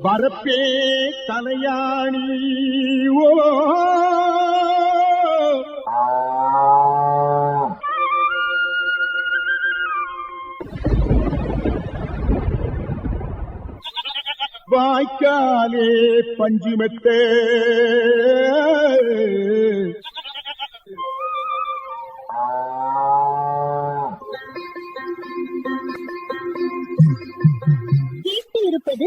வரப்பே தலையாணி ஓ. வாய்க்காலே பஞ்சுமெத்தே ஆம் கேட்டு இருப்பது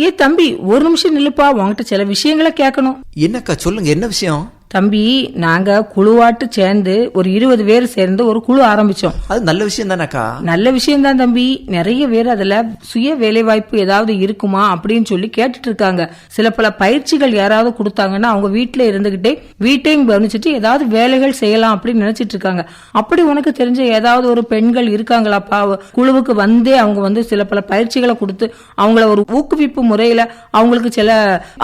ஏ தம்பி ஒரு நிமிஷம் நில்லுப்பா உன்கிட்ட சில விஷயங்களை கேட்கணும். என்னக்கா சொல்லுங்க என்ன விஷயம்? தம்பி நாங்க குழுவாட்டு சேர்ந்து ஒரு இருபது பேர் சேர்ந்து ஒரு குழு ஆரம்பிச்சோம். அது நல்ல விஷயம் தானக்கா? நல்ல விஷயம்தான் தம்பி. நிறைய பேர் அதுல சுய வேலை வாய்ப்பு ஏதாவது இருக்குமா அப்படின்னு சொல்லி கேட்டுட்டு இருக்காங்க சில பல பயிற்சிகள் யாராவது கொடுத்தாங்கன்னா அவங்க வீட்டுல இருந்துகிட்டே வீட்டையும் கவனிச்சுட்டு ஏதாவது வேலைகள் செய்யலாம் அப்படின்னு நினைச்சிட்டு இருக்காங்க அப்படி உனக்கு தெரிஞ்ச ஏதாவது ஒரு பெண்கள் இருக்காங்களாப்பா குழுவுக்கு வந்தே அவங்க வந்து சில பல பயிற்சிகளை கொடுத்து அவங்கள ஒரு ஊக்குவிப்பு முறையில அவங்களுக்கு சில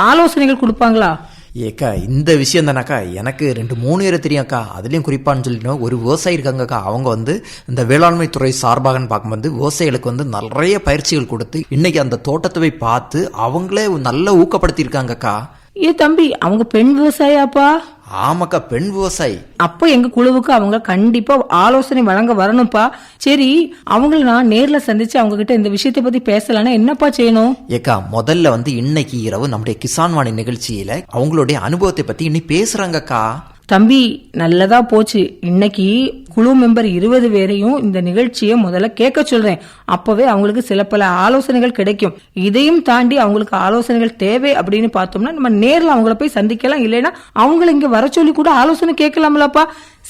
ஆலோசனைகள் கொடுப்பாங்களா? ஏக்கா இந்த விஷயம் தானக்கா? எனக்கு ரெண்டு மூணு பேர் தெரியும்க்கா. அதுலேயும் குறிப்பான்னு சொல்லிட்டு ஒரு விவசாயி இருக்காங்கக்கா. அவங்க வந்து இந்த வேளாண்மை துறை சார்பாகன்னு பார்க்கும்போது விவசாயிகளுக்கு வந்து நிறைய பயிற்சிகள் கொடுத்து இன்னைக்கு அந்த தோட்டத்தை போய் பார்த்து அவங்களே நல்ல ஊக்கப்படுத்தியிருக்காங்கக்கா. ஏ தம்பி அவங்க பெண் விவசாயாப்பா ஆமாக்கா பெண் விவசாயி. அப்போ எங்க குழுவுக்கு அவங்க கண்டிப்பா ஆலோசனை வழங்க வரணும்ப்பா. சரி அவங்கள நான் நேர்ல சந்திச்சு அவங்க கிட்ட இந்த விஷயத்தை பத்தி பேசலாம்னா என்னப்பா செய்யணும்? ஏக்கா முதல்ல வந்து இன்னைக்கு இரவு நம்முடைய கிசான் வாணி நிகழ்ச்சியில அவங்களுடைய அனுபவத்தை பத்தி இன்னி பேசுறாங்கக்கா. தம்பி நல்லதா போச்சு. இன்னைக்கு குழு மெம்பர் இருபது பேரையும் இந்த நிகழ்ச்சியை முதல்ல கேட்க சொல்றேன். அப்பவே அவங்களுக்கு சில பல ஆலோசனைகள் கிடைக்கும். இதையும் தாண்டி அவங்களுக்கு ஆலோசனைகள் தேவை அப்படின்னு பார்த்தோம்னா நம்ம நேர்ல அவங்கள போய் சந்திக்கலாம். இல்லைன்னா அவங்கள இங்க வர சொல்லி கூட ஆலோசனை கேட்கலாம்லப்பா.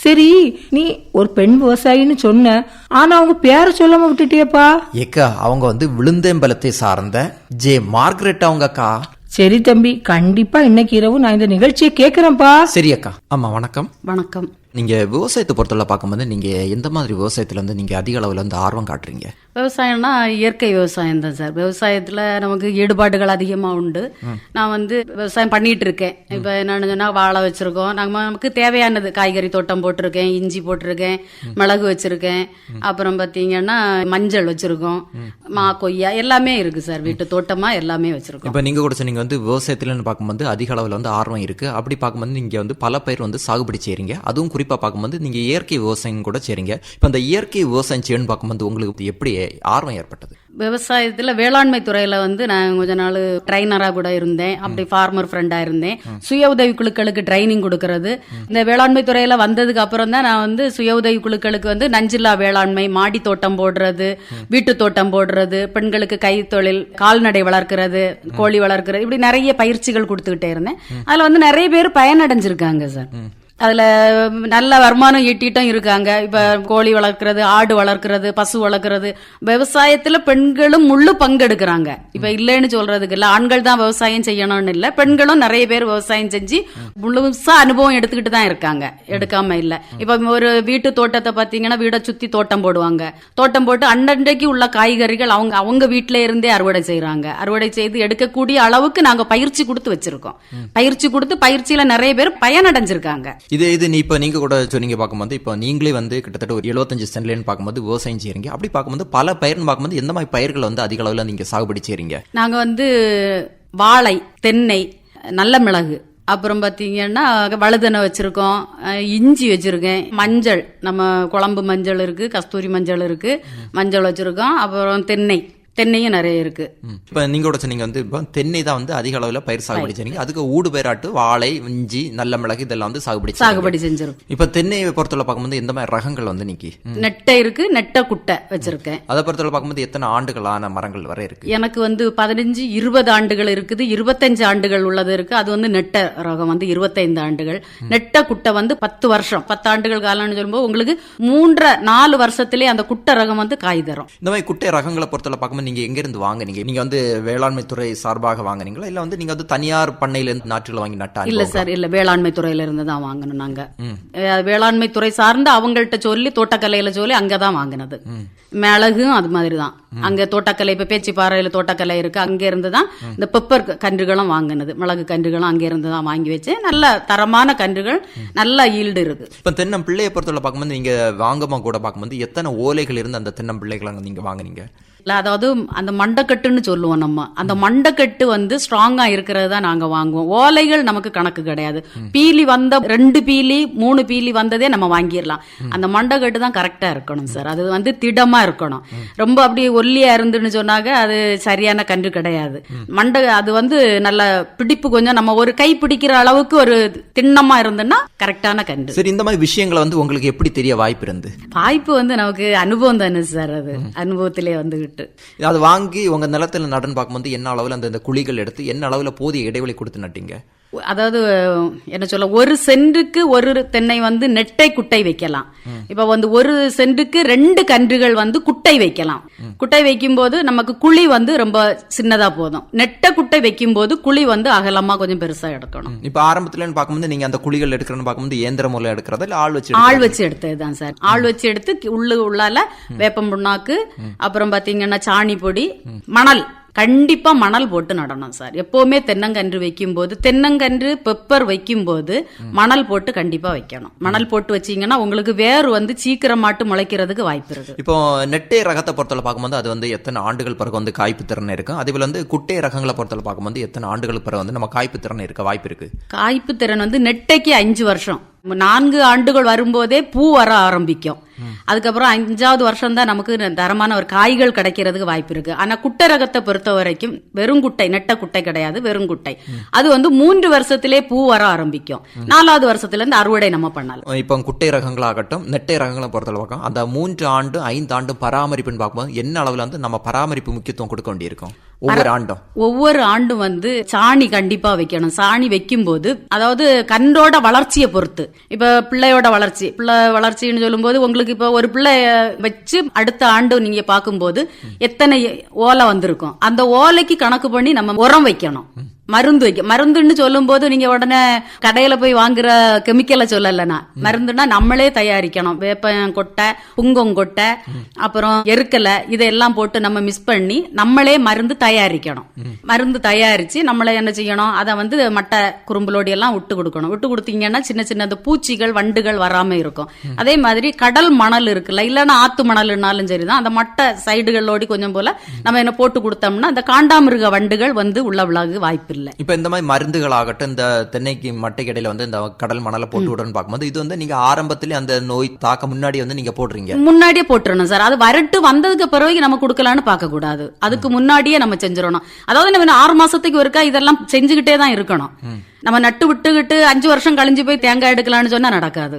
சரி நீ ஒரு பெண் விவசாயின்னு சொன்ன ஆனா அவங்க பேரை சொல்லாம விட்டுட்டியப்பா. ஏக்கா அவங்க வந்து விழுந்தேம்பலத்தை சார்ந்த ஜே மார்கரெட் அவங்கக்கா. சரி தம்பி கண்டிப்பா இன்னைக்கு இரவு நான் இந்த நிகழ்ச்சியை கேக்குறேன்ப்பா சரி அக்கா. ஆமா வணக்கம். வணக்கம். நீங்க விவசாயத்தை பொறுத்தவரை பார்க்கும்போது நீங்க எந்த மாதிரி விவசாயத்துல வந்து நீங்க அதிக அளவுல வந்து ஆர்வம் காட்டுறீங்க? விவசாயம்னா இயற்கை விவசாயம் தான் சார். விவசாயத்தில் நமக்கு ஈடுபாடுகள் அதிகமாக உண்டு. நான் வந்து விவசாயம் பண்ணிட்டு இருக்கேன் இப்போ என்னன்னு சொன்னால் வாழை வச்சிருக்கோம். நம்ம நமக்கு தேவையானது காய்கறி தோட்டம் போட்டிருக்கேன் இஞ்சி போட்டிருக்கேன் மிளகு வச்சிருக்கேன். அப்புறம் பார்த்தீங்கன்னா மஞ்சள் வச்சிருக்கோம். மா. கொய்யா எல்லாமே இருக்கு சார். வீட்டு தோட்டமா எல்லாமே வச்சிருக்கோம். இப்ப நீங்க கூட சொன்னீங்க வந்து விவசாயத்துலன்னு பார்க்கும்போது அதிக அளவுல வந்து ஆர்வம் இருக்கு. அப்படி பார்க்கும்போது நீங்க வந்து பல பயிர் வந்து சாகுபடி செய்றீங்க. அதுவும் குறிப்பா பார்க்கும்போது நீங்க இயற்கை விவசாயம் கூட செய்றீங்க. இப்ப அந்த இயற்கை விவசாயம் செய்யணும்னு பார்க்கும்போது உங்களுக்கு எப்படி ஆர்வம் ஏற்பட்டது? விவசாயத்தில் வேளாண்மை துறையில் வந்து நான் கொஞ்ச நாள் ட்ரைனராக கூட இருந்தேன். அப்படி ஃபார்மர் ஃப்ரெண்டாக இருந்தேன். சுய உதவி குழுக்களுக்கு ட்ரைனிங் கொடுக்கறது. இந்த வேளாண்மை துறையில் வந்ததுக்கு அப்புறம் தான் நான் வந்து சுய உதவி குழுக்களுக்கு வந்து நஞ்சில்லா வேளாண்மை மாடி தோட்டம் போடுறது வீட்டு தோட்டம் போடுறது பெண்களுக்கு கைத்தொழில் கால்நடை வளர்க்கிறது கோழி வளர்க்கிறது இப்படி நிறைய பயிற்சிகள் கொடுத்துக்கிட்டே இருந்தேன். அதில் வந்து நிறைய பேர் பயனடைஞ்சிருக்காங்க சார். அதில் நல்ல வருமானம் ஈட்டிட்டும் இருக்காங்க. இப்போ கோழி வளர்க்குறது ஆடு வளர்க்குறது பசு வளர்க்குறது. விவசாயத்தில் பெண்களும் முழு பங்கெடுக்கிறாங்க. இப்போ இல்லைன்னு சொல்கிறதுக்கு இல்லை. ஆண்கள் தான் விவசாயம் செய்யணும்னு இல்லை. பெண்களும் நிறைய பேர் விவசாயம் செஞ்சு முழுசாக அனுபவம் எடுத்துக்கிட்டு தான் இருக்காங்க. எடுக்காம இல்லை. இப்போ ஒரு வீட்டு தோட்டத்தை பார்த்தீங்கன்னா வீடை சுற்றி தோட்டம் போடுவாங்க. தோட்டம் போட்டு அன்னன்றைக்கு உள்ள காய்கறிகள் அவங்க அவங்க வீட்டில இருந்தே அறுவடை செய்கிறாங்க அறுவடை செய்து எடுக்கக்கூடிய அளவுக்கு நாங்கள் பயிற்சி கொடுத்து வச்சிருக்கோம். பயிற்சி கொடுத்து பயிற்சியில் நிறைய பேர் பயனடைஞ்சிருக்காங்க. இது இது நீ இப்போ நீங்கள் கூட சொன்னீங்க பார்க்கும்போது இப்போ நீங்களே வந்து கிட்டத்தட்ட ஒரு எழுபத்தஞ்சு சென்ட்லேன்னு பார்க்கும்போது விவசாயம் செய்கிறீங்க அப்படி பார்க்கும்போது பல பயிர்னு பார்க்கும்போது எந்த மாதிரி பயிர்கள் வந்து அதிக அளவில் நீங்கள் சாகுபடி செய்கிறீங்க நாங்கள் வந்து வாழை தென்னை நல்ல மிளகு அப்புறம் பார்த்தீங்கன்னா வழுதனை வச்சுருக்கோம் இஞ்சி வச்சுருக்கேன் மஞ்சள் நம்ம குழம்பு மஞ்சள் இருக்குது கஸ்தூரி மஞ்சள் இருக்குது மஞ்சள் வச்சுருக்கோம் அப்புறம் தென்னை. தென்னையும் நிறைய இருக்கு. இப்ப நீங்க கூட சொன்னீங்க வந்து இப்போ தென்னை தான் வந்து அதிக அளவுல பயிர் சாகுபடி செய்றீங்க அதுக்கு ஊடு பயிராட்டு வாழை இஞ்சி நல்ல மிளகு இதெல்லாம் வந்து சாகுபடி. சாகுபடி செஞ்சிருக்கோம். இப்ப தென்னையை பொறுத்தவரை பார்க்கும்போது எந்த மாதிரி ரகங்கள் வந்து நிக்கி? நெட்டை இருக்கு நெட்டை குட்டை வச்சிருக்கேன். அதை பொறுத்தவரை பார்க்கும்போது எத்தனை ஆண்டுகளான மரங்கள் வரை இருக்கு? எனக்கு வந்து பதினஞ்சு இருபது ஆண்டுகள் இருக்குது. இருபத்தஞ்சு ஆண்டுகள் உள்ளது இருக்கு. அது வந்து நெட்ட ரகம் வந்து இருபத்தைந்து ஆண்டுகள். நெட்ட குட்டை வந்து பத்து வருஷம். பத்து ஆண்டுகள் காலம்னு சொல்லும்போது உங்களுக்கு மூன்றரை நாலு வருஷத்திலே அந்த குட்டை ரகம் வந்து காய் தரும். இந்த மாதிரி குட்டை ரகங்களை பொறுத்தவரை பார்க்கும்போது நீங்க எங்க இருந்து வாங்குனீங்க? நீங்க வந்து வேளாண்மை துறை சார்பாக வாங்குனீங்களா? இல்ல வந்து நீங்க வந்து தனியார் பண்ணையில இருந்து நாற்றுகளை வாங்கி நட்டா இல்ல சார் இல்ல வேளாண்மை துறையில இருந்து தான் வாங்கணும் நாங்க. அஹ் வேளாண்மை துறை சார்ந்து அவங்கள்ட்ட சொல்லி தோட்டக்கலையில சொல்லி அங்கதான் வாங்கினது. மிளகும் அது மாதிரி தான். அங்க தோட்டக்கலை இப்ப பேச்சிப்பாறையில தோட்டக்கலை இருக்கு. அங்க இருந்து தான் இந்த பெப்பர் கன்றுகளும் வாங்கினது. மிளகு கன்றுகளும் அங்க இருந்து தான் வாங்கி வச்சு நல்ல தரமான கன்றுகள் நல்ல ஈல்டு இருக்கு இப்ப தென்னம் பிள்ளையை பொறுத்தவரை பார்க்கும்போது நீங்க வாங்கமா கூட பார்க்கும்போது எத்தனை ஓலைகள் இருந்து அந்த தென்னம் பிள்ளைகளை நீங்க வாங்குனீங்க? இல்ல அதாவது அந்த மண்டக்கட்டுன்னு சொல்லுவோம் நம்ம. அந்த மண்டக்கட்டு வந்து ஸ்ட்ராங்கா இருக்கிறது தான் நாங்க வாங்குவோம். ஓலைகள் நமக்கு கணக்கு கிடையாது. பீலி வந்த ரெண்டு பீலி மூணு பீலி வந்ததே நம்ம வாங்கிடலாம். அந்த மண்டக்கட்டு தான் கரெக்டா இருக்கணும் சார் அது வந்து திடமா இருக்கணும். ரொம்ப அப்படி ஒல்லியா இருந்துன்னு சொன்னாக்க அது சரியான கன்று கிடையாது. மண்டை அது வந்து நல்ல பிடிப்பு கொஞ்சம் நம்ம ஒரு கை பிடிக்கிற அளவுக்கு ஒரு திண்ணமா இருந்துன்னா கரெக்டான கன்று. சரி இந்த மாதிரி விஷயங்களை வந்து உங்களுக்கு எப்படி தெரிய வாய்ப்பு இருந்து? வாய்ப்பு வந்து நமக்கு அனுபவம் தானே சார் அது. அனுபவத்திலே வந்துகிட்டு அது வாங்கி உங்கள் நிலத்துல நடன் பார்க்கும்போது என்ன அளவில் அந்த குழிகள் எடுத்து என்ன அளவில் போதிய இடைவெளி கொடுத்து நட்டீங்க? அதாவது என்ன சொல்ல ஒரு சென்றுக்கு ஒரு தென்னை வந்து நெட்டை குட்டை வைக்கலாம். இப்ப வந்து ஒரு சென்றுக்கு ரெண்டு கன்றுகள் வந்து குட்டை வைக்கலாம். குட்டை வைக்கும்போது நமக்கு குழி வந்து ரொம்ப சின்னதா போதும். நெட்டை குட்டை வைக்கும்போது குழி வந்து அகலமா கொஞ்சம் பெருசா எடுக்கணும். இப்ப ஆரம்பத்துலன்னு பார்க்கும்போது நீங்க அந்த குழிகள் எடுக்கிறன்னு பார்க்கும்போது இயந்திர மூலம் எடுக்கிறதா இல்ல ஆள் வச்சு ஆள்? வச்சு எடுத்ததுதான் சார். ஆள் வச்சு எடுத்து உள்ளு உள்ளால வேப்பம் புண்ணாக்கு அப்புறம் பாத்தீங்கன்னா சாணி பொடி மணல். கண்டிப்பா மணல் போட்டு நடணும் சார். எப்பவுமே தென்னங்கன்று வைக்கும்போது தென்னங்கன்று பெப்பர் வைக்கும்போது மணல் போட்டு கண்டிப்பா வைக்கணும். மணல் போட்டு வச்சீங்கன்னா உங்களுக்கு வேர் வந்து சீக்கிரமாட்டு முளைக்கிறதுக்கு வாய்ப்பு இருக்கு இப்போ நெட்டை ரகத்தை பொறுத்தவரை பார்க்கும்போது அது வந்து எத்தனை ஆண்டுகள் பிறகு வந்து காய்ப்பு திறன் இருக்கும் அதே போல வந்து குட்டை ரகங்களை பொறுத்தவரை பார்க்கும்போது எத்தனை ஆண்டுகள் பிறகு வந்து நம்ம காய்ப்பு திறன் இருக்க வாய்ப்பு இருக்கு? காய்ப்பு திறன் வந்து நெட்டைக்கு அஞ்சு வருஷம். நான்கு ஆண்டுகள் வரும்போதே பூ வர ஆரம்பிக்கும். அதுக்கப்புறம் அஞ்சாவது வருஷம் தான் நமக்கு தரமான ஒரு காய்கள் கிடைக்கிறதுக்கு வாய்ப்பு இருக்கு. ஆனா குட்டை ரகத்தை பொறுத்த வரைக்கும் வெறும் குட்டை நெட்ட குட்டை கிடையாது வெறும் குட்டை. அது வந்து மூன்று வருஷத்திலே பூ வர ஆரம்பிக்கும். நாலாவது வருஷத்துல இருந்து அறுவடை நம்ம பண்ணலாம். இப்போ குட்டை ரகங்களாகட்டும் நெட்டை ரகங்களை பொறுத்தவரை அந்த மூன்று ஆண்டு ஐந்து ஆண்டு பராமரிப்புன்னு பார்க்கும்போது என்ன அளவுல வந்து நம்ம பராமரிப்பு முக்கியத்துவம் கொடுக்க வேண்டியிருக்கும்? ஒவ்வொரு ஆண்டும். ஒவ்வொரு ஆண்டும் வந்து சாணி கண்டிப்பா வைக்கணும். சாணி வைக்கும்போது அதாவது கன்றோட வளர்ச்சியை பொறுத்து. இப்ப பிள்ளையோட வளர்ச்சி. பிள்ளை வளர்ச்சின்னு சொல்லும்போது உங்களுக்கு இப்ப ஒரு பிள்ளை வச்சு அடுத்த ஆண்டு நீங்க பார்க்கும்போது எத்தனை ஓலை வந்திருக்கும்? அந்த ஓலைக்கு கணக்கு பண்ணி நம்ம உரம் வைக்கணும். மருந்து வைக்க மருந்துன்னு சொல்லும்போது நீங்க உடனே கடையில போய் வாங்குற கெமிக்கலை சொல்லலனா மருந்துன்னா நம்மளே தயாரிக்கணும். வேப்பம் கொட்டை புங்கொங்கொட்டை அப்புறம் எருக்கலை இதெல்லாம் போட்டு நம்ம மிஸ் பண்ணி நம்மளே மருந்து தயாரிக்கணும். மருந்து தயாரிச்சு நம்மளே என்ன செய்யணும்? அதை வந்து மட்டை குறும்புலோடி எல்லாம் விட்டு கொடுக்கணும். விட்டு கொடுத்தீங்கன்னா சின்ன சின்ன அந்த பூச்சிகள் வண்டுகள் வராம இருக்கும். அதே மாதிரி கடல் மணல் இருக்குல்ல இல்லைன்னா ஆத்து மணல்னாலும் சரிதான். அந்த மட்டை சைடுகளோடி கொஞ்சம் போல நம்ம என்ன போட்டு கொடுத்தோம்னா அந்த காண்டாமிருக வண்டுகள் வந்து உள்ள விலகு வாய்ப்பு இல்லை இப்போ இந்த மாதிரி மருந்துகள் ஆகட்டும் இந்த தென்னைக்கு மட்டை கடையில வந்து இந்த கடல் மணலை போட்டு விடணும்னு பார்க்கும்போது இது வந்து நீங்க ஆரம்பத்திலே அந்த நோய் தாக்க முன்னாடி வந்து நீங்க போடுறீங்க முன்னாடியே போட்டுறணும் சார். அது வரட்டு வந்ததுக்கு பிறகு நம்ம கொடுக்கலான்னு பார்க்க கூடாது அதுக்கு முன்னாடியே நம்ம செஞ்சிடணும். அதாவது நம்ம ஆறு மாசத்துக்கு ஒருக்கா இதெல்லாம் செஞ்சுக்கிட்டே தான் இருக்கணும். நம்ம நட்டு விட்டுக்கிட்டு அஞ்சு வருஷம் கழிஞ்சு போய் தேங்காய் எடுக்கலாம்னு சொன்னா நடக்காது.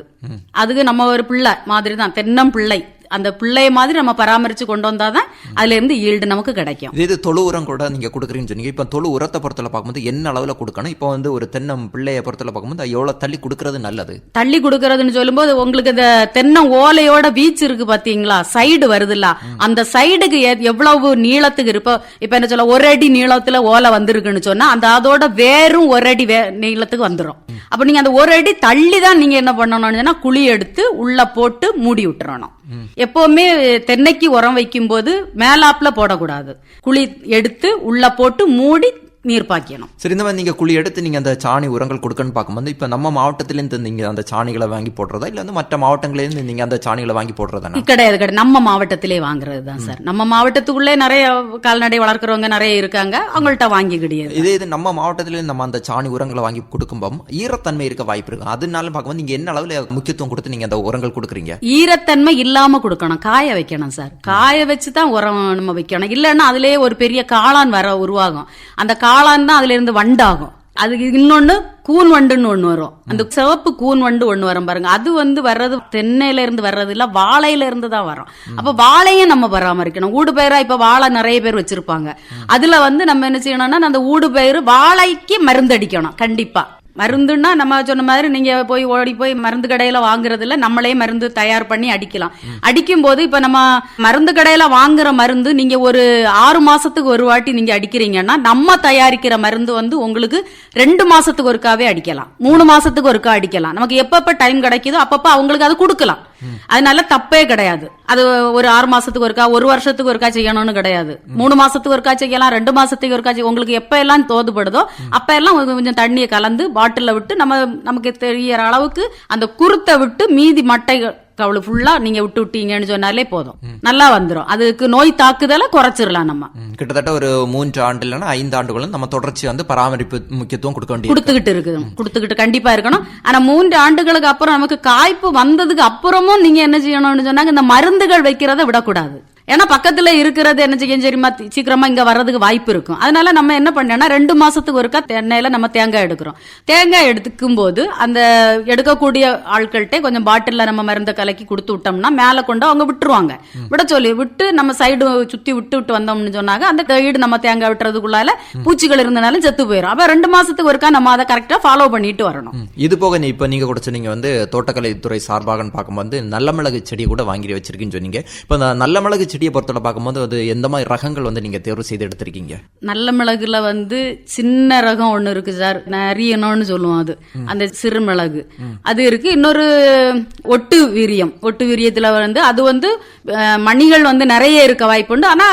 அதுக்கு நம்ம ஒரு பிள்ளை மாதிரி தான் தென்னம் பிள்ளை. அந்த பிள்ளைய மாதிரி நம்ம பராமரிச்சு கொண்டு வந்தாதான் அதுல இருந்து ஈல்டு நமக்கு கிடைக்கும். இது தொழு உரம் கூட நீங்க கொடுக்குறீங்கன்னு சொன்னீங்க. இப்போ தொழு உரத்தை பொறுத்தவரை பார்க்கும்போது என்ன அளவுல கொடுக்கணும்? இப்போ வந்து ஒரு தென்னம் பிள்ளையை பொறுத்தவரை பார்க்கும்போது எவ்வளவு தள்ளி கொடுக்கறது நல்லது? தள்ளி கொடுக்கறதுன்னு சொல்லும்போது உங்களுக்கு இந்த தென்னை ஓலையோட வீச்சு இருக்கு பாத்தீங்களா? சைடு வருதுல்ல. அந்த சைடுக்கு எவ்வளவு நீளத்துக்கு இருப்போ இப்ப என்ன சொல்ல ஒரு அடி நீளத்துல ஓலை வந்திருக்குன்னு சொன்னா அந்த அதோட வேரும் ஒரு அடி வே- நீளத்துக்கு வந்துரும். அப்ப நீங்க அந்த ஒரு அடி தள்ளி தான் நீங்க என்ன பண்ணணும்னு சொன்னா குழி எடுத்து உள்ள போட்டு மூடி விட்டுறணும். எப்பவுமே தென்னைக்கு உரம் வைக்கும் போது மேலாப்ல போடக்கூடாது. குழி எடுத்து உள்ள போட்டு மூடி நீர் பாய்க்கணும் சரி இந்த மாதிரி நீங்க குழி எடுத்து நீங்க அந்த சாணி உரங்கள் கொடுக்கணும்னு பார்க்கும்போது இப்ப நம்ம மாவட்டத்திலேருந்து நீங்க அந்த சாணிகளை வாங்கி போடுறதா? இல்ல வந்து மற்ற மாவட்டங்களிலேருந்து நீங்க அந்த சாணிகளை வாங்கி போடுறதானா? கிடையாது கிடையாது. நம்ம மாவட்டத்திலே வாங்குறது தான் சார். நம்ம மாவட்டத்துக்குள்ளே நிறைய கால்நடை வளர்க்குறவங்க நிறைய இருக்காங்க. அவங்கள்ட்ட வாங்கி கிடையாது. இதே இது நம்ம மாவட்டத்திலே நம்ம அந்த சாணி உரங்களை வாங்கி கொடுக்கும்போது ஈரத்தன்மை இருக்க வாய்ப்பு இருக்கு. அதனால பார்க்கும்போது நீங்க என்ன அளவுல முக்கியத்துவம் கொடுத்து நீங்க அந்த உரங்கள் கொடுக்குறீங்க? ஈரத்தன்மை இல்லாம கொடுக்கணும். காய வைக்கணும் சார். காய வச்சு தான் உரம் நம்ம வைக்கணும். இல்லைன்னா அதுலயே ஒரு பெரிய காளான் வர உருவாகும். அந்த காளான் தான் அதுல இருந்து வண்டாகும். அது இன்னொன்னு கூன் வண்டுன்னு ஒண்ணு வரும். அந்த சிவப்பு கூன் வண்டு ஒண்ணு வரும் பாருங்க. அது வந்து வர்றது தென்னையில இருந்து வர்றது இல்ல வாழையில இருந்து தான் வரும். அப்ப வாழையை நம்ம பராமரிக்கணும். ஊடு பயிரா இப்ப வாழை நிறைய பேர் வச்சிருப்பாங்க. அதுல வந்து நம்ம என்ன செய்யணும்னா அந்த ஊடு பயிர் வாழைக்கு மருந்தடிக்கணும் கண்டிப்பா. மருந்துன்னா நம்ம சொன்ன மாதிரி நீங்க போய் ஓடி போய் மருந்து கடையில வாங்குறது இல்ல நம்மளே மருந்து தயார் பண்ணி அடிக்கலாம். அடிக்கும் போது இப்ப நம்ம மருந்து கடையில வாங்குற மருந்து நீங்க ஒரு ஆறு மாசத்துக்கு ஒரு வாட்டி நீங்க அடிக்கிறீங்கன்னா நம்ம தயாரிக்கிற மருந்து வந்து உங்களுக்கு ரெண்டு மாசத்துக்கு ஒருக்காவே அடிக்கலாம். மூணு மாசத்துக்கு ஒருக்கா அடிக்கலாம். நமக்கு எப்பப்ப டைம் கிடைக்குதோ அப்பப்ப அவங்களுக்கு அது கொடுக்கலாம். அதனால தப்பே கிடையாது. அது ஒரு ஆறு மாசத்துக்கு ஒருக்கா ஒரு வருஷத்துக்கு ஒருக்கா செய்யணும்னு கிடையாது. மூணு மாசத்துக்கு ஒருக்கா செய்யலாம் ரெண்டு மாசத்துக்கு ஒருக்கா உங்களுக்கு எப்ப எல்லாம் தோதுபடுதோ அப்ப எல்லாம் கொஞ்சம் கொஞ்சம் தண்ணியை கலந்து பாட்டில விட்டு நம்ம நமக்கு தெரியற அளவுக்கு அந்த குருத்தை விட்டு மீதி மட்டைகள் கவுளு ஃபுல்லா நீங்க விட்டு விட்டீங்கன்னு சொன்னாலே போதும். நல்லா வந்துரும். அதுக்கு நோய் தாக்குதலை குறைச்சிடலாம் நம்ம. கிட்டத்தட்ட ஒரு மூன்று ஆண்டு இல்லைன்னா ஐந்து ஆண்டுகளும் நம்ம தொடர்ச்சி வந்து பராமரிப்பு முக்கியத்துவம் கொடுக்க வேண்டியது கொடுத்துக்கிட்டு இருக்குது. கொடுத்துக்கிட்டு கண்டிப்பா இருக்கணும். ஆனா மூன்று ஆண்டுகளுக்கு அப்புறம் நமக்கு காய்ப்பு வந்ததுக்கு அப்புறமும் நீங்க என்ன செய்யணும்னு சொன்னாங்க இந்த மருந்துகள் வைக்கிறத விடக்கூடாது. ஏன்னா பக்கத்துல இருக்கிறது என்ன செய்யும் சரிமா சீக்கிரமா இங்க வர்றதுக்கு வாய்ப்பு இருக்கும். அதனால நம்ம என்ன பண்ணோம்னா ரெண்டு மாசத்துக்கு ஒருக்கா தென்னையில நம்ம தேங்காய் எடுக்கிறோம். தேங்காய் எடுத்துக்கும் போது அந்த எடுக்கக்கூடிய ஆட்கள்கிட்ட கொஞ்சம் பாட்டில்ல நம்ம மருந்தை கலக்கி கொடுத்து விட்டோம்னா மேல கொண்டு அவங்க விட்டுருவாங்க. விட சொல்லி விட்டு நம்ம சைடு சுத்தி விட்டு விட்டு வந்தோம்னு சொன்னாங்க அந்த கைடு நம்ம தேங்காய் விட்டுறதுக்குள்ளால பூச்சிகள் இருந்தனாலும் செத்து போயிடும் அப்ப ரெண்டு மாசத்துக்கு ஒருக்கா நம்ம அதை கரெக்டா ஃபாலோ பண்ணிட்டு வரணும். இது போக நீ இப்ப நீங்க கூட சொன்னீங்க வந்து தோட்டக்கலைத்துறை சார்பாகன்னு பார்க்கும்போது நல்ல மிளகு செடி கூட வாங்கி வச்சிருக்கீங்கன்னு சொன்னீங்க. இப்ப நல்ல மிளகு செடியை பொறுத்தவரை பார்க்கும்போது அது எந்த மாதிரி ரகங்கள் வந்து நீங்க தேர்வு செய்து எடுத்திருக்கீங்க? நல்ல மிளகுல வந்து சின்ன ரகம் ஒண்ணு இருக்கு சார். நரியனோன்னு சொல்லுவோம் அது. அந்த சிறு மிளகு அது இருக்கு. இன்னொரு ஒட்டு வீரியம். ஒட்டு வீரியத்துல வந்து அது வந்து மணிகள் வந்து நிறைய இருக்க வாய்ப்பு உண்டு. ஆனா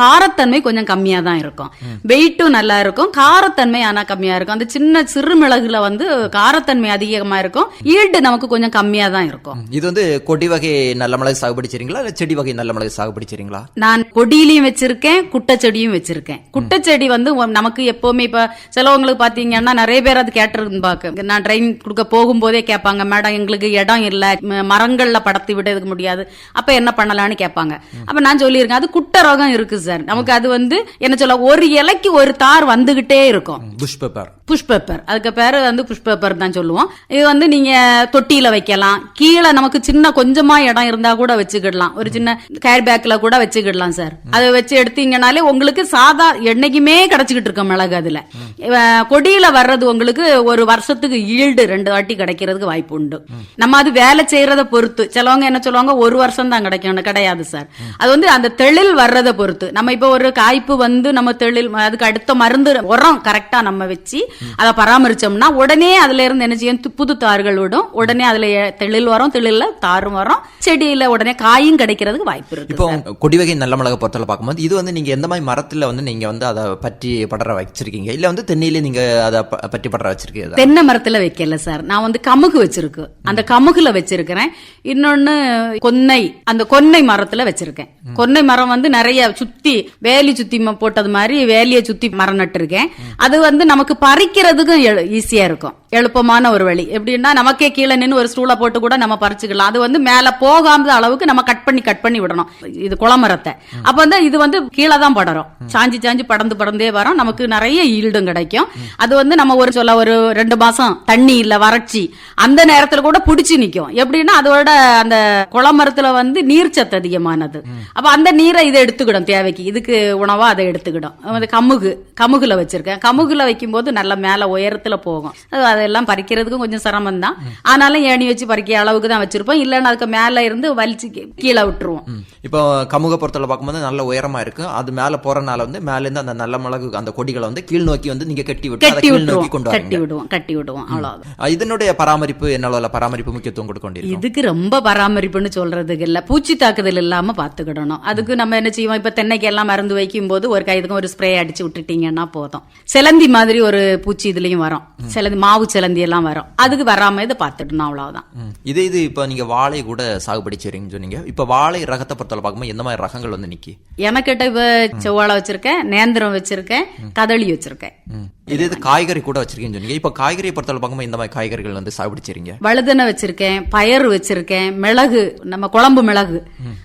காரத்தன்மை கொஞ்சம் கம்மியா தான் இருக்கும். வெயிட்டும் நல்லா இருக்கும். காரத்தன்மை ஆனா கம்மியா இருக்கும். அந்த சின்ன சிறு மிளகுல வந்து காரத்தன்மை அதிகமா இருக்கும். ஈல்டு நமக்கு கொஞ்சம் கம்மியா தான் இருக்கும். இது வந்து கொடி வகை நல்ல மிளகு சாகுபடி செய்றீங்களா? இல்ல செடி வகை நல்ல மிளகு சாகுபடி செய்றீங்களா நான் கொடியிலையும் வச்சிருக்கேன் குட்டச்செடியும் வச்சிருக்கேன். குட்டச்செடி வந்து நமக்கு எப்பவுமே இப்ப சிலவங்களுக்கு பாத்தீங்கன்னா நிறைய பேர் அது கேட்டிருப்பாங்க. நான் ட்ரெயின் கொடுக்க போகும்போதே கேட்பாங்க மேடம் எங்களுக்கு இடம் இல்ல. மரங்கள்ல படத்தி விட முடியாது. அப்ப என்ன பண்ணலாம்னு கேட்பாங்க. அப்ப நான் சொல்லியிருக்கேன் அது குட்ட ரகம் இருக்கு சார் நமக்கு அது வந்து என்ன சொல்ல ஒரு இலைக்கு ஒரு தார் வந்துகிட்டே இருக்கும். Push paper. Push paper. அதுக்கு பேரு வந்து புஷ் பேப்பர் தான் சொல்லுவோம். இது வந்து நீங்க தொட்டியில வைக்கலாம். கீழே நமக்கு சின்ன கொஞ்சமா இடம் இருந்தா கூட வச்சுக்கிடலாம். ஒரு சின்ன கேரி பேக்ல கூட வச்சுக்கிடலாம் சார். அதை வச்சு எடுத்தீங்கனாலே உங்களுக்கு சாதா என்னைக்குமே கிடைச்சிக்கிட்டு இருக்க மிளகு அதுல. கொடியில வர்றது உங்களுக்கு ஒரு வருஷத்துக்கு ஈல்டு ரெண்டு வாட்டி கிடைக்கிறதுக்கு வாய்ப்பு உண்டு. நம்ம அது வேலை செய்யறத பொறுத்து. சிலவங்க என்ன சொல்லுவாங்க ஒரு வருஷம் தான் கிடைக்கும் கிடையாது சார். அது வந்து அந்த தெளில் வர்றதை பொறுத்து. நம்ம இப்ப ஒரு காய்ப்பு வந்து நம்ம தெளில் அதுக்கு அடுத்த மருந்து உரம் கரெக்டா நம்ம வச்சு அதை பராமரிச்சோம்னா உடனே அதுல இருந்து என்ன செய்யும்? புது தார்கள் விடும். உடனே அதுல தெளில் வரும் தெளில்ல தாரும் வரும். செடியில உடனே காயும் கிடைக்கிறதுக்கு வாய்ப்பு இருக்கு இப்போ கொடி வகை நல்ல மிளகு பொறுத்தவரை பார்க்கும்போது இது வந்து நீங்க எந்த மாதிரி மரத்துல வந்து நீங்க வந்து அதை பற்றி படர வச்சிருக்கீங்க? இல்ல வந்து தென்னையில நீங்க அதை பற்றி படர வச்சிருக்கீங்க தென்னை மரத்துல வைக்கல சார். நான் வந்து கமுகு வச்சிருக்கு. அந்த கமுகுல வச்சிருக்கிறேன். இன்னொன்னு கொன்னை. அந்த கொன்னை மரத்துல வச்சிருக்கேன். கொன்னை மரம் வந்து நிறைய சுத்தி வேலி சுத்தி போட்டது மாதிரி வேலியை சுத்தி மரம் நட்டிருக்கேன். அது வந்து நமக்கு பறிக்கிறதுக்கும் ஈஸியா இருக்கும். எழுப்பமான ஒரு வழி. எப்படின்னா நமக்கே கீழே நின்று ஒரு ஸ்டூலை போட்டு கூட நம்ம பறிச்சுக்கலாம். அது வந்து மேல போகாத அளவுக்கு நம்ம கட் பண்ணி கட் பண்ணி விடணும். இது குளமரத்தை. அப்ப வந்து இது வந்து கீழே தான் படரும் சாஞ்சி சாஞ்சி படந்து படந்தே வரும். நமக்கு நிறைய ஈல்டும் கிடைக்கும். அது வந்து நம்ம ஒரு சொல்ல ஒரு ரெண்டு மாசம் தண்ணி இல்ல வறட்சி. அந்த நேரத்துல கூட புடிச்சு நிக்கும். எப்படின்னா அதோட அந்த குளமரத்துல வந்து நீர்ச்சத்து அதிகமானது. அப்ப அந்த நீரை இதை எடுத்துக்கிடும் தேவைக்கு. இதுக்கு உணவா அதை எடுத்துக்கிடும். அது கமுகு கமுகுல வச்சிருக்கேன். கமுகுல வைக்கும்போது நல்ல மேல உயரத்துல போகும். அது அதெல்லாம் பறிக்கிறதுக்கும் கொஞ்சம் சிரமம் தான் ஆனாலும் ஏணி வச்சு பறிக்கிற அளவுக்கு தான் வச்சிருப்போம். இல்லைன்னா அதுக்கு மேல இருந்து வலிச்சு கீழே விட்டுருவோம். இப்போ கமுக பொறுத்தவரை பார்க்கும்போது நல்ல உயரமா இருக்கு. அது மேல போறனால வந்து மேல இருந்து அந்த நல்ல மிளகு அந்த கொடிகளை வந்து கீழ் நோக்கி வந்து நீங்க கட்டி விட்டு அதை கட்டி கீழ் நோக்கி கொண்டு கட்டி விடுவோம். கட்டி விடுவோம். அஹ் இதனுடைய பராமரிப்பு என்ன பராமரிப்பு முக்கியத்துவம் கொடுக்க இதுக்கு ரொம்ப பராமரிப்புன்னு சொல்றதுக்கு இல்ல. பூச்சி தாக்குதல் இல்லாம பாத்துக்கிடணும் அதுக்கு நம்ம என்ன செய்வோம்? இப்ப தென்னைக்கு எல்லாம் மருந்து வைக்கும் போது ஒரு கைதுக்கும் ஒரு ஸ்ப்ரே அடிச்சு விட்டுட்டீங்கன்னா போதும். சிலந்தி மாதிரி ஒரு பூச்சி இதுலயும் வரும். சிலந்தி மாவு சிலந்தி எல்லாம் வரும். அதுக்கு வராம இதை பாத்துட்டணும் அவ்வளவுதான். ம். இதே இது இப்போ நீங்க வாழை கூட சாகுபடி செய்றீங்கன்னு சொன்னீங்க. இப்போ வாழை ரகத்தை பொறுத்தவரை பார்க்கும்போது எந்த மாதிரி ரகங்கள் வந்து நிக்கி? எனக்கிட்ட இப்ப செவ்வாழை வச்சிருக்கேன் நேந்திரம் வச்சிருக்கேன் கதளி வச்சிருக்கேன். இதே இது காய்கறி கூட வச்சிருக்கீங்கன்னு சொன்னீங்க. இப்போ காய்கறியை பொறுத்தவரை பார்க்கும்போது இந்த மாதிரி காய்கறிகள் வந்து சாகுபடி செய்றீங்க வழுதனை வச்சிருக்கேன் பயறு வச்சிருக்கேன் மிளகு நம்ம குழம்பு மிளகு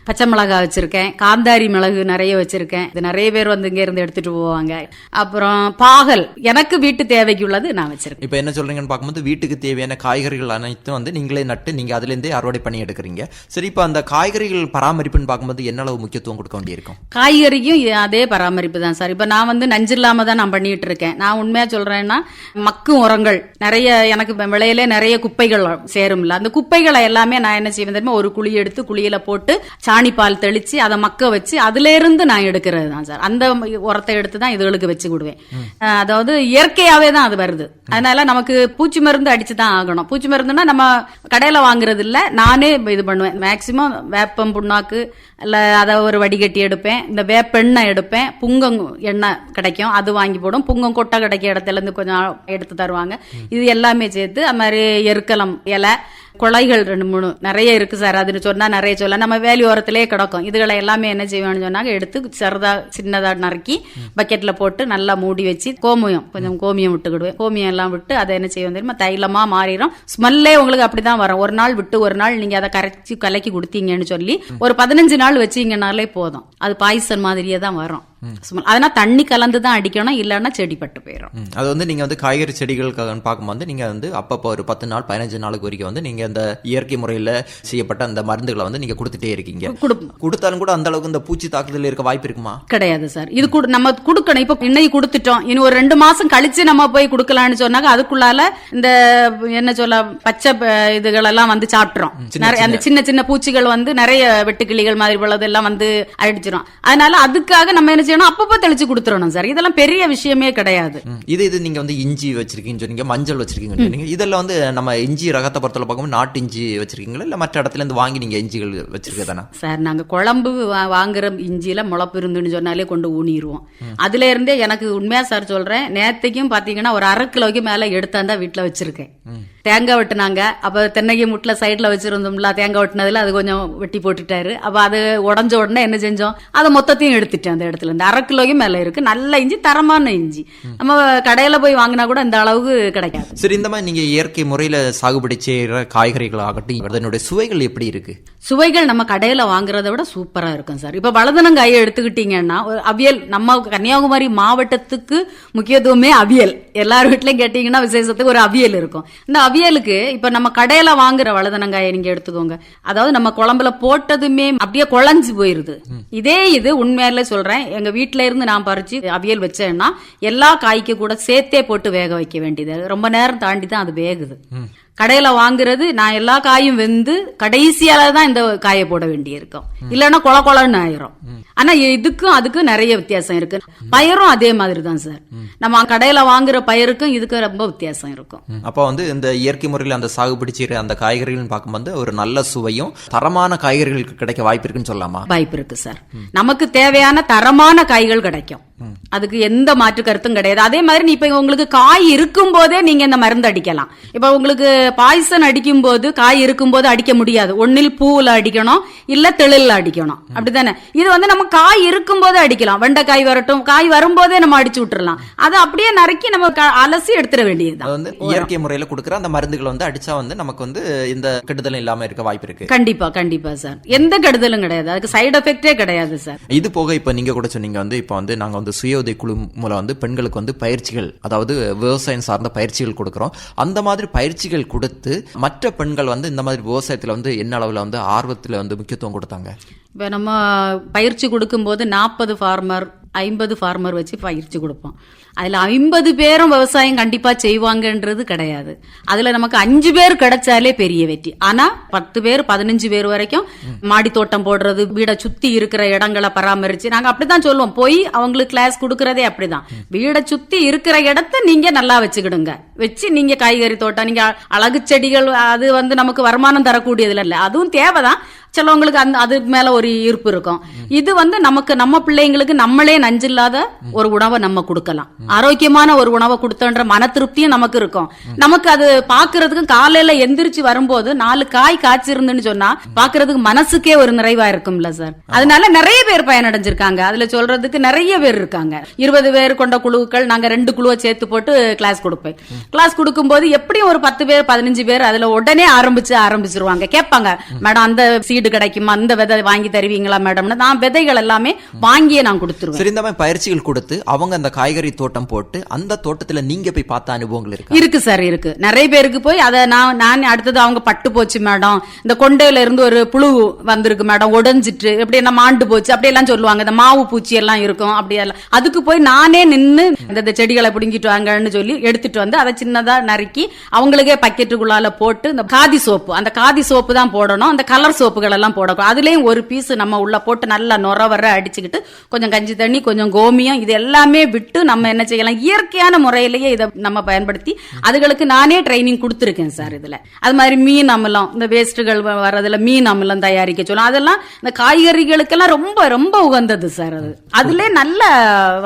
பச்சை மிளகா வச்சிருக்கேன் காந்தாரி மிளகு நிறைய வச்சிருக்கேன். இது நிறைய பேர் வந்து இங்க இருந்து எடுத்துட்டு போவாங்க. அப்புறம் பாகல் எனக்கு வீட்டு தேவைக்கு உள்ளது நான் வச்சிருக்கேன். இப்போ என்ன சொல்றீங்கன்னு பார்க்கும்போது வீட்டுக்கு தேவையான காய்கறிகள் அனைத்தும் வந்து நீங்களே நட்டு நீங்க அதுல இருந்தே அறுவடை பண்ணி எடுக்கிறீங்க. சரி இப்போ அந்த காய்கறிகள் பராமரிப்புன்னு பார்க்கும்போது என்ன அளவு முக்கியத்துவம் கொடுக்க வேண்டியிருக்கும்? காய்கறிக்கும் அதே பராமரிப்பு தான் சார். இப்ப நான் வந்து நஞ்சு இல்லாம தான் நான் பண்ணிட்டு இருக்கேன் நான் உண்மையா சொல்றேன்னா மக்கும் உரங்கள். நிறைய எனக்கு விளையிலே நிறைய குப்பைகள் சேரும்ல. அந்த குப்பைகளை எல்லாமே நான் என்ன செய்வேன் தெரியுமா? ஒரு குழி எடுத்து குழியில போட்டு சாணி பால் தெளிச்சு அதை மக்க வச்சு அதுல இருந்து நான் எடுக்கிறது தான் சார். அந்த உரத்தை எடுத்து தான் இதுகளுக்கு வச்சு விடுவேன். அதாவது இயற்கையாவே தான் அது வருது. அதனால நமக்கு பூச்சி மருந்து அடிச்சு தான் ஆகணும். பூச்சி மருந்துன்னா நம்ம கடையில வாங்குறது இல்ல நானே இது பண்ணுவேன். மேக்சிமம் வேப்பம் புண்ணாக்கு இல்ல அதை ஒரு வடிகட்டி எடுப்பேன். இந்த வேப்பெண்ணெய் எடுப்பேன். புங்கம் எண்ணெய் கிடைக்கும். அது வாங்கி போடும். புங்கம் கொட்டை கிடைக்க இடத்துல இருந்து கொஞ்சம் எடுத்து தருவாங்க. இது எல்லாமே சேர்த்து அது மாதிரி எருக்கலம் இலை குழாய்கள் ரெண்டு மூணு நிறைய இருக்கு சார். அதுன்னு சொன்னா நிறைய சொல்லலாம். நம்ம வேலையோரத்திலே கிடக்கும். இதுகளை எல்லாமே என்ன செய்வேன்னு சொன்னாங்க? எடுத்து சிறதா சின்னதா நறுக்கி பக்கெட்ல போட்டு நல்லா மூடி வச்சு கோமியம் கொஞ்சம் கோமியம் விட்டுக்கிடுவேன் கோமியம் எல்லாம் விட்டு அதை என்ன செய்வோம் தெரியுமா? தைலமா மாறிடும். ஸ்மெல்லே உங்களுக்கு அப்படிதான் வரும். ஒரு நாள் விட்டு ஒரு நாள் நீங்க அதை கரைச்சி கலக்கி கொடுத்தீங்கன்னு சொல்லி ஒரு பதினஞ்சு நாள் வச்சீங்கன்னாலே போதும். அது பாய்சன் மாதிரியே தான் வரும். அதனால தண்ணி கலந்து தான் அடிக்கணும் இல்லைன்னா செடி பட்டு போயிடும். அது வந்து நீங்க வந்து காய்கறி செடிகளுக்காக பார்க்கும்போது நீங்க வந்து அப்பப்போ ஒரு பத்து நாள் பதினஞ்சு நாளுக்கு வரைக்கும் வந்து நீங்க இந்த இயற்கை முறையில செய்யப்பட்ட அந்த மருந்துகளை வந்து நீங்க கொடுத்துட்டே இருக்கீங்க. கொடுத்தாலும் கூட அந்த அளவுக்கு இந்த பூச்சி தாக்குதல் இருக்க வாய்ப்பு இருக்குமா? கிடையாது சார். இது குடு- நம்ம கொடுக்கணும். இப்ப இன்னைக்கு கொடுத்துட்டோம். இனி ஒரு ரெண்டு மாசம் கழிச்சு நம்ம போய் கொடுக்கலாம்னு சொன்னாக்க அதுக்குள்ளால இந்த என்ன சொல்ல பச்சை இதுகளெல்லாம் வந்து சாப்பிட்டுரும் நிறைய அந்த சின்ன. சின்ன பூச்சிகள் வந்து நிறைய வெட்டுக்கிளிகள் மாதிரி உள்ளதெல்லாம் வந்து அடிச்சிடும் அதனால அதுக்காக நம்ம என்ன செய்யணும் அப்பப்போ தெளிச்சு கொடுத்துடணும் சார். இதெல்லாம் பெரிய விஷயமே கிடையாது. இது இது நீங்க வந்து இஞ்சி வச்சிருக்கீங்கன்னு சொன்னீங்க மஞ்சள் வச்சிருக்கீங்கன்னு சொன்னீங்க. இதெல்லாம் வந்து நம்ம இஞ்சி ரகத்தை பொறுத்தவரை பார்க்கும்போது நாட்டு இஞ்சி வச்சிருக்கீங்களா? இல்ல மற்ற இடத்துல இருந்து வாங்கி நீங்க இஞ்சிகள் வச்சிருக்கதானா சார் நாங்க குழம்பு வாங்குற இஞ்சியில முளப்பு இருந்துன்னு சொன்னாலே கொண்டு ஊனிடுவோம் அதுல இருந்தே எனக்கு உண்மையா சார் சொல்றேன் நேத்தைக்கும் பாத்தீங்கன்னா ஒரு அரை கிலோக்கு மேல எடுத்தாந்தா வீட்டுல வச்சிருக்கேன். தேங்காய் வெட்டுனாங்க. அப்ப தென்னைக்கு முட்ல சைடுல வச்சிருந்தோம்ல தேங்காய் வெட்டினதுல அது கொஞ்சம் வெட்டி போட்டுட்டாரு. அப்ப அது உடஞ்ச உடனே என்ன செஞ்சோம்? அதை மொத்தத்தையும் எடுத்துட்டேன் அந்த இடத்துல இருந்து. அரை கிலோக்கு மேல இருக்கு. நல்ல இஞ்சி தரமான இஞ்சி. நம்ம கடையில போய் வாங்கினா கூட இந்த அளவுக்கு கிடைக்காது. சரி இந்த மாதிரி நீங்க இயற்கை முறையில சாகுபடி செய்யற காய்கறிகள் ஆகட்டும் அதனுடைய சுவைகள் எப்படி இருக்கு? சுவைகள் நம்ம கடையில வாங்குறதை விட சூப்பரா இருக்கும் சார். இப்ப வலதனங்காயை எடுத்துக்கிட்டீங்கன்னா அவியல் நம்ம கன்னியாகுமரி மாவட்டத்துக்கு முக்கியத்துவமே அவியல். எல்லார் வீட்லயும் கேட்டீங்கன்னா விசேஷத்துக்கு ஒரு அவியல் இருக்கும். இந்த அவியலுக்கு இப்ப நம்ம கடையில வாங்குற வலதனங்காயை நீங்க எடுத்துக்கோங்க. அதாவது நம்ம குழம்புல போட்டதுமே அப்படியே குழஞ்சு போயிருது. இதே இது உண்மையில சொல்றேன். எங்க வீட்டுல இருந்து நான் பறிச்சு அவியல் வச்சேன்னா எல்லா காய்க்கு கூட சேர்த்தே போட்டு வேக வைக்க வேண்டியது. ரொம்ப நேரம் தாண்டி தான் அது வேகுது. கடையில வாங்குறது நான் எல்லா காயும் வெந்து கடைசியால தான் இந்த காயை போட வேண்டியிருக்கும். இல்லைன்னா கொல கொலன்னு ஆயிரும். ஆனா இதுக்கும் அதுக்கும் நிறைய வித்தியாசம் இருக்கு. பயரும் அதே மாதிரி தான் சார். நம்ம கடையில வாங்குற பயிருக்கும் இதுக்கும் ரொம்ப வித்தியாசம் இருக்கும். அப்போ வந்து இந்த இயற்கை முறையில் அந்த சாகுபடி செய்யற அந்த காய்கறிகள் பார்க்கும்போது ஒரு நல்ல சுவையும் தரமான காய்கறிகளுக்கு கிடைக்க வாய்ப்பு இருக்குன்னு சொல்லலாமா? வாய்ப்பு இருக்கு சார். நமக்கு தேவையான தரமான காய்கள் கிடைக்கும். அதுக்கு எந்த மாற்று கருத்தும் கிடையாது. அதே மாதிரி நீ இப்ப உங்களுக்கு காய் இருக்கும் போதே நீங்க இந்த மருந்து அடிக்கலாம். இப்ப உங்களுக்கு பாய்சன் அடிக்கும் போது காய் இருக்கும் போது அடிக்க முடியாது. ஒன்னில் பூவுல அடிக்கணும் இல்ல தெளில்ல அடிக்கணும். அப்படித்தானே? இது வந்து நம்ம காய் இருக்கும் போதே அடிக்கலாம். வெண்டைக்காய் வரட்டும் காய் வரும்போதே நம்ம அடிச்சு விட்டுறலாம். அதை அப்படியே நறுக்கி நம்ம அலசி எடுத்துட அது வேண்டியதுதான் வந்து இயற்கை முறையில கொடுக்குற அந்த மருந்துகளை வந்து அடிச்சா வந்து நமக்கு வந்து இந்த கெடுதலும் இல்லாம இருக்க வாய்ப்பு இருக்கு. கண்டிப்பா கண்டிப்பா சார். எந்த கெடுதலும் கிடையாது. அதுக்கு சைடு எஃபெக்டே கிடையாது சார். இது போக இப்ப நீங்க கூட சொன்னீங்க வந்து இப்ப வந்து நாங்க வந்து சுய உதவி குழு மூலம் வந்து பெண்களுக்கு வந்து பயிற்சிகள் அதாவது விவசாயம் சார்ந்த பயிற்சிகள் கொடுக்குறோம். அந்த மாதிரி பயிற்சிகள் கொடுத்து மற்ற பெண்கள் வந்து இந்த மாதிரி விவசாயத்தில் வந்து என்ன அளவில் வந்து ஆர்வத்தில் வந்து முக்கியத்துவம் கொடுத்தாங்க? இப்போ நம்ம பயிற்சி கொடுக்கும்போது நாற்பது ஃபார்மர் ஐம்பது ஃபார்மர் வச்சு பயிற்சி கொடுப்போம். அதில் ஐம்பது பேரும் விவசாயம் கண்டிப்பாக செய்வாங்கன்றது கிடையாது. அதில் நமக்கு அஞ்சு பேர் கிடைச்சாலே பெரிய வெற்றி. ஆனால் பத்து பேர் பதினஞ்சு பேர் வரைக்கும் மாடி தோட்டம் போடுறது வீடை சுற்றி இருக்கிற இடங்களை பராமரித்து நாங்கள் அப்படி தான் சொல்லுவோம். போய் அவங்களுக்கு கிளாஸ் கொடுக்கறதே அப்படிதான். வீடை சுற்றி இருக்கிற இடத்த நீங்கள் நல்லா வச்சுக்கிடுங்க. வச்சு நீங்கள் காய்கறி தோட்டம் நீங்கள் அழகு செடிகள் அது வந்து நமக்கு வருமானம் தரக்கூடியதுல இல்லை. அதுவும் தேவை தான் சிலவங்களுக்கு அந்த அதுக்கு மேல ஒரு ஈர்ப்பு இருக்கும். இது வந்து நமக்கு நம்ம பிள்ளைங்களுக்கு நம்மளே நஞ்சில்லாத ஒரு உணவை நம்ம கொடுக்கலாம். ஆரோக்கியமான ஒரு உணவை கொடுத்தன்ற மன திருப்தியும் நமக்கு இருக்கும். நமக்கு அது பாக்குறதுக்கு காலையில எந்திரிச்சு வரும்போது நாலு காய் காய்ச்சிருந்துன்னு சொன்னா பாக்குறதுக்கு மனசுக்கே ஒரு நிறைவா இருக்கும்ல சார். அதனால நிறைய பேர் பயனடைஞ்சிருக்காங்க. அதுல சொல்றதுக்கு நிறைய பேர் இருக்காங்க. இருபது பேர் கொண்ட குழுக்கள் நாங்க ரெண்டு குழுவை சேர்த்து போட்டு கிளாஸ் கொடுப்பேன். கிளாஸ் கொடுக்கும்போது எப்படியும் ஒரு பத்து பேர் பதினஞ்சு பேர் அதுல உடனே ஆரம்பிச்சு ஆரம்பிச்சிருவாங்க. கேட்பாங்க மேடம் அந்த சீடு கிடைக்குமா? அந்த விதை வாங்கி தருவீங்களா மேடம்னு? நான் விதைகள் எல்லாமே வாங்கியே நான் கொடுத்துருவேன். இந்த மாதிரி பயிற்சிகள் கொடுத்து அவங்க அந்த காய்கறி தோட்டம் போட்டு அந்த தோட்டத்துல நீங்க போய் பார்த்த அனுபவங்கள் இருக்கு? இருக்கு சார் இருக்கு. நிறைய பேருக்கு போய் அதை நான் நான் அடுத்தது அவங்க பட்டு போச்சு மேடம். இந்த கொண்டையில இருந்து ஒரு புழு வந்திருக்கு மேடம். உடஞ்சிட்டு எப்படி என்ன மாண்டு போச்சு அப்படி எல்லாம் சொல்லுவாங்க. இந்த மாவு பூச்சி எல்லாம் இருக்கும் அப்படி எல்லாம். அதுக்கு போய் நானே நின்று இந்த இந்த செடிகளை பிடுங்கிட்டு வாங்கன்னு சொல்லி எடுத்துட்டு வந்து அதை சின்னதா நறுக்கி அவங்களுக்கே பக்கெட்டுக்குள்ளால போட்டு இந்த காதி சோப்பு அந்த காதி சோப்பு தான் போடணும். அந்த கலர் சோப்புகள் எல்லாம் போடக்கூடாது. அதுலயும் ஒரு பீஸ் நம்ம உள்ள போட்டு நல்லா நுர வர அடிச்சுக்கிட்டு கொஞ்சம் கஞ்சி தண்ணி கொஞ்சம் கோமியம் இது எல்லாமே விட்டு நம்ம என்ன செய்யலாம் இயற்கையான முறையிலேயே இதை நம்ம பயன்படுத்தி அதுகளுக்கு நானே ட்ரைனிங் கொடுத்துருக்கேன் சார் இதுல. அது மாதிரி மீன் அமிலம் இந்த வேஸ்ட்டுகள் வர்றதுல மீன் அமிலம் தயாரிக்க சொல்லும் அதெல்லாம் இந்த காய்கறிகளுக்கெல்லாம் ரொம்ப ரொம்ப உகந்தது சார் அது. அதுல நல்ல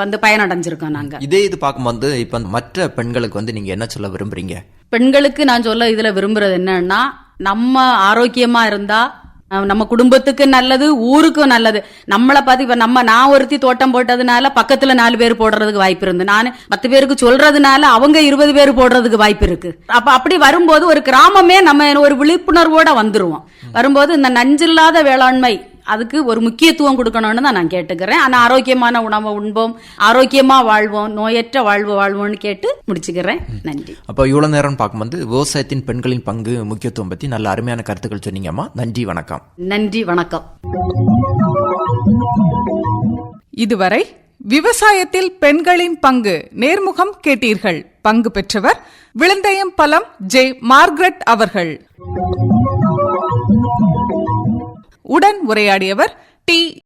வந்து பயனடைஞ்சிருக்கோம் நாங்க. இதே இது பார்க்கும்போது இப்ப மற்ற பெண்களுக்கு வந்து நீங்க என்ன சொல்ல விரும்புறீங்க? பெண்களுக்கு நான் சொல்ல இதுல விரும்புறது என்னன்னா நம்ம ஆரோக்கியமா இருந்தா அஹ், நம்ம குடும்பத்துக்கு நல்லது ஊருக்கும் நல்லது. நம்மளை பார்த்து இப்ப நம்ம நான் ஒருத்தி தோட்டம் போட்டதுனால பக்கத்துல நாலு பேர் போடுறதுக்கு வாய்ப்பு இருந்து. நான் பத்து பேருக்கு சொல்றதுனால அவங்க இருபது பேர் போடுறதுக்கு வாய்ப்பு இருக்கு. அப்ப அப்படி வரும்போது ஒரு கிராமமே நம்ம ஒரு விழிப்புணர்வோட வந்துருவோம். வரும்போது இந்த நஞ்சில்லாத வேளாண்மை அதுக்கு ஒரு முக்கியத்துவம் கொடுக்கணும்னு தான் நான் கேட்டுக்கிறேன். ஆனா ஆரோக்கியமான உணவை உண்போம் ஆரோக்கியமா வாழ்வோம் நோயற்ற வாழ்வு வாழ்வோம்னு கேட்டு முடிச்சுக்கிறேன். நன்றி. அப்போ இவ்வளவு நேரம் பார்க்கும்போது விவசாயத்தின் பெண்களின் பங்கு முக்கியத்துவம் பத்தி நல்ல அருமையான கருத்துக்கள் சொன்னீங்கம்மா நன்றி வணக்கம். நன்றி வணக்கம். இதுவரை விவசாயத்தில் பெண்களின் பங்கு நேர்முகம் கேட்டீர்கள். பங்கு பெற்றவர் விழுந்தயம் பலம் ஜே மார்கரெட் அவர்கள். உடன் உரையாடியவர் டி.